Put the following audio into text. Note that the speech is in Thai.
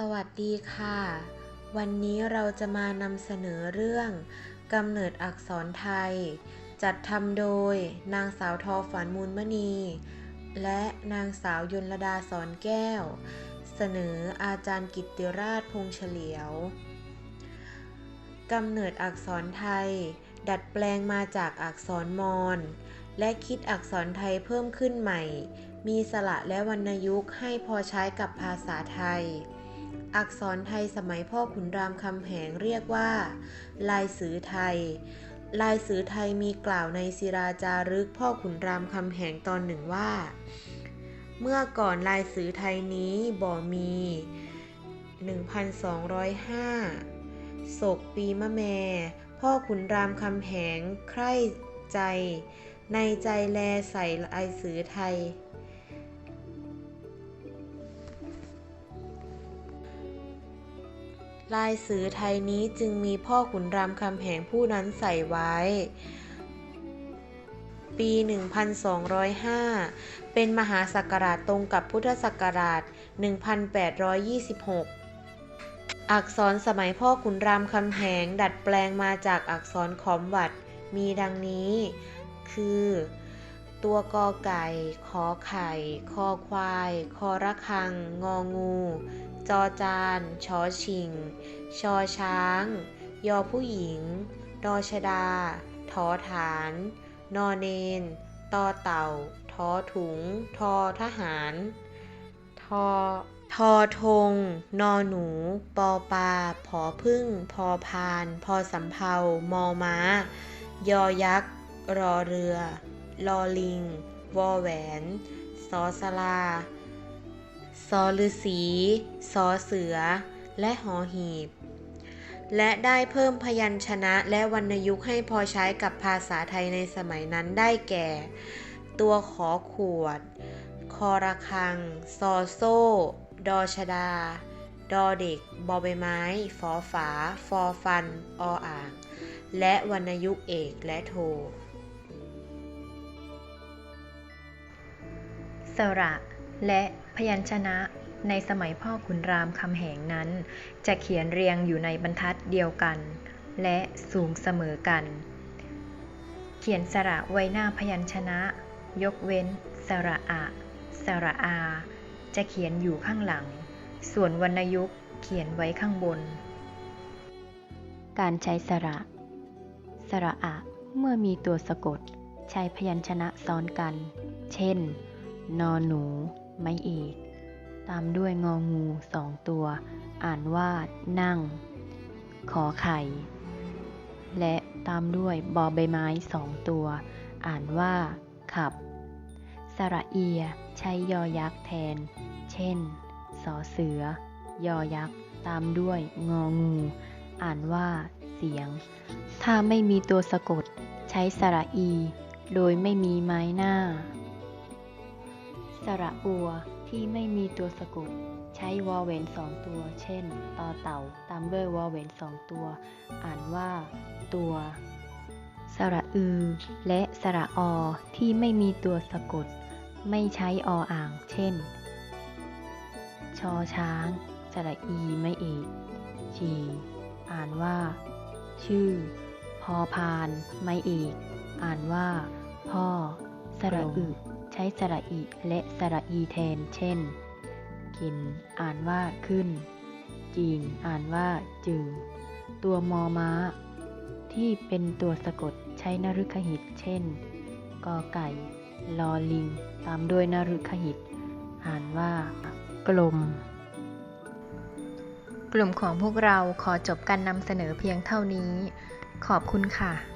สวัสดีค่ะ วันนี้เราจะมานำเสนอเรื่องกำเนิดอักษรไทย จัดทำโดยนางสาวทอฝันมูลมณี และนางสาวยนลดาสอนแก้ว เสนออาจารย์กิตติราชพงเฉลียวกำเนิดอักษรไทย ดัดแปลงมาจากอักษรมอญและคิดอักษรไทยเพิ่มขึ้นใหม่ มีสระและวรรณยุกต์ให้พอใช้กับภาษาไทย อักษรไทยสมัยพ่อขุนรามคำแหงเรียกว่า ลายสือไทย ลายสือไทยมีกล่าวในศิราจารึกพ่อขุนรามคำแหงตอนหนึ่งว่า เมื่อก่อนลายสือไทยนี้บ่มี 1,205ศกปีมะแม่ พ่อขุนรามคำแหงใคร่ใจ ในใจแลใส่ลายสือไทย ลายสือไทยนี้จึงมีพ่อขุนรามคำแหงผู้นั้นใส่ไว้ ปี 1205 เป็นมหาศักราชตรงกับพุทธศักราช 1826อักษรสมัยพ่อขุนรามคำแหงดัดแปลงมาจากอักษรขอมวัดมีดังนี้ คือ ตัวกอไก่ ขอไข่ คอควาย คอระคัง งองู จอจานชอชิง ชอช้าง ยอผู้หญิง ดอชดา ทอฐาน นอเนน ตอเต่า ทอถุง ทอทหาร ทอทอทง นอหนู ปอปลาผอพึ่ง พอพาน พอสำเภามอม้า ยอยักษ์ รอเรือ ลอลิง วอแหวน สอสลา ซอฤาษีซอเสือ และหอหีบ และได้เพิ่มพยัญชนะและวรรณยุกต์ให้พอใช้กับภาษาไทยในสมัยนั้นได้แก่ ตัวขอขวด คอระคัง ซอโซ่ ดอชดา ดอเด็ก บอใบไม้ ฟอฝา ฟอฟัน ออ่าง และวรรณยุกต์เอกและโทสระและ พยัญชนะในสมัยพ่อขุนรามคำแหงนั้น จะเขียนเรียงอยู่ในบรรทัดเดียวกัน และสูงเสมอกัน เขียนสระไว้หน้าพยัญชนะ ยกเว้น สระอะ สระอา จะเขียนอยู่ข้างหลัง ส่วนวรรณยุกต์เขียนไว้ข้างบน การใช้สระ สระอะ เมื่อมีตัวสะกด ใช้พยัญชนะซ้อนกัน เช่น นอหนู ไม่เอกตามด้วยงองูสองตัว อ่านว่านั่ง ขอไข่ และตามด้วยบอใบไม้สองตัว อ่านว่า ขับ สระเอีย ใช้ยอยักษ์แทน เช่น สอเสือ ยอยักษ์ ตามด้วยงองู อ่านว่า เสียง ถ้าไม่มีตัวสะกด ใช้สระอี โดยไม่มีไม้หน้า สระอัวที่ไม่มีตัวสะกดใช้วอเวนสองตัว เช่น ต่อเต่า ตามด้วยวอเวนสองตัว อ่านว่า ตัว สระอือ และสระอที่ไม่มีตัวสะกด ไม่ใช้ออ่าง เช่น ชอช้าง สระอีไม่เอกชีอ่านว่า ชื่อ พอพาน ไม่เอก อ่านว่า พ่อ สระอึใช้สระอีและสระอีแทน เช่น กิน อ่านว่าขึ้น จีน อ่านว่าจึงตัวมอม้า ที่เป็นตัวสะกดใช้นฤคหิต เช่น กอไก่ ลอลิง ตามด้วยนฤคหิต อ่านว่า กลม กลุ่มของพวกเราขอจบการนำเสนอเพียงเท่านี้ ขอบคุณค่ะ